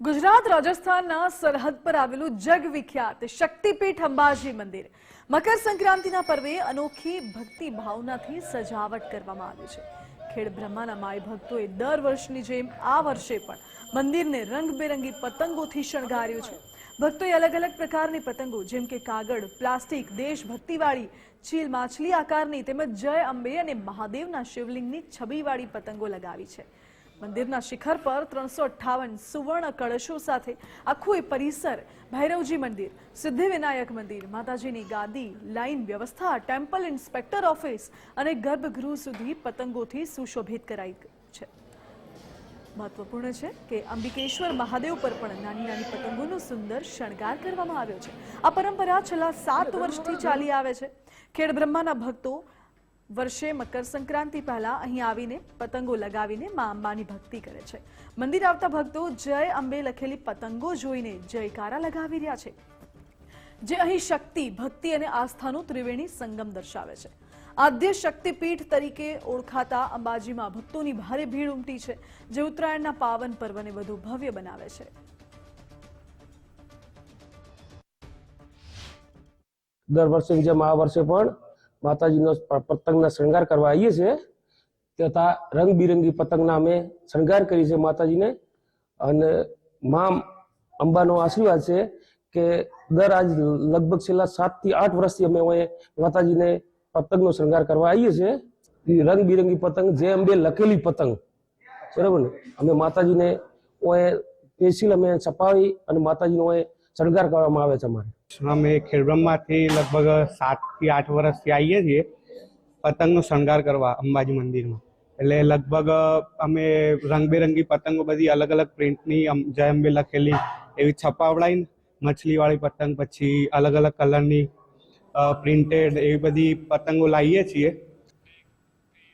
ગુજરાત રાજસ્થાનના સરહદ પર આવેલું જગવિખ્યાત શક્તિપીઠ અંબાજી મંદિર. મકર સંક્રાંતિના પર્વે અનોખી ભક્તિ ભાવનાથી સજાવટ કરવામાં આવી છે. ખેડ બ્રહ્માના માય ભક્તોએ દર વર્ષની જેમ આ વર્ષે પણ મંદિરને રંગબેરંગી પતંગોથી શણગાર્યું છે. ભક્તોએ અલગ અલગ પ્રકારની પતંગો, જેમ કે કાગળ, પ્લાસ્ટિક, દેશભક્તિવાળી, ચીલ માછલી આકારની તેમજ જય અંબે અને મહાદેવના શિવલિંગની છબીવાળી પતંગો લગાવી છે. મંદિરના શિખર પર ત્રણસો અઠ્ઠાવન સુવર્ણ કળશો સાથે આખું એ પરિસર ભૈરવજી મંદિર, સિદ્ધિવિનાયક મંદિર, માતાજીની ગાદી લાઈન વ્યવસ્થા, ટેમ્પલ ઇન્સ્પેક્ટર ઓફિસ અને ગર્ભગૃહ સુધી પતંગોથી સુશોભિત કરાઈ છે. મહત્વપૂર્ણ છે કે અંબિકેશ્વર મહાદેવ પર પણ નાની નાની પતંગોનો સુંદર શણગાર કરવામાં આવ્યો છે. આ પરંપરા છેલ્લા સાત વર્ષથી ચાલી આવે છે. ખેડ બ્રહ્માના ભક્તો વર્ષે મકર સંક્રાંતિ પહેલા અહીં આવીને પતંગો લગાવીને મા અંબાની ભક્તિ કરે છે. મંદિર આવતા ભક્તો જય અંબે લખેલી પતંગો જોઈને જયકારા લગાવી રહ્યા છે. જે અહીં શક્તિ, ભક્તિ અને આસ્થાનું ત્રિવેણી સંગમ દર્શાવે છે. આદ્ય શક્તિપીઠ તરીકે ઓળખાતા અંબાજીમાં ભક્તોની ભારે ભીડ ઉમટી છે, જે ઉત્તરાયણના પાવન પર્વને વધુ ભવ્ય બનાવે છે. દર વર્ષે બીજા આ વર્ષે પણ માતાજીનો પતંગના શણગાર કરવા આવીએ છીએ. તથા રંગબિરંગી પતંગના અમે શણગાર કરી છે માતાજીને. અને મા અંબાનો આશીર્વાદ છે કે દર આજ લગભગ છેલ્લા સાતથી આઠ વર્ષથી અમે માતાજીને પતંગનો શણગાર કરવા આવીએ છીએ. રંગબિરંગી પતંગ જે અંબે લખેલી પતંગ. બરાબર ને? અમે માતાજીને ઓએ પેન્સિલ અમે છપાવી અને માતાજીનો ઓય શણગાર કરવામાં આવે છે અમારે. અમે ખેડબ્રહ્મમાંથી લગભગ સાતથી આઠ વર્ષથી આવીએ છીએ પતંગનો શણગાર કરવા અંબાજી મંદિરમાં. એટલે લગભગ અમે રંગબેરંગી પતંગો બધી અલગ અલગ પ્રિન્ટની જય અંબે લખેલી, એવી છપાવડાવીને મછલીવાળી પતંગ પછી અલગ અલગ કલરની પ્રિન્ટેડ એવી બધી પતંગો લાવીએ છીએ.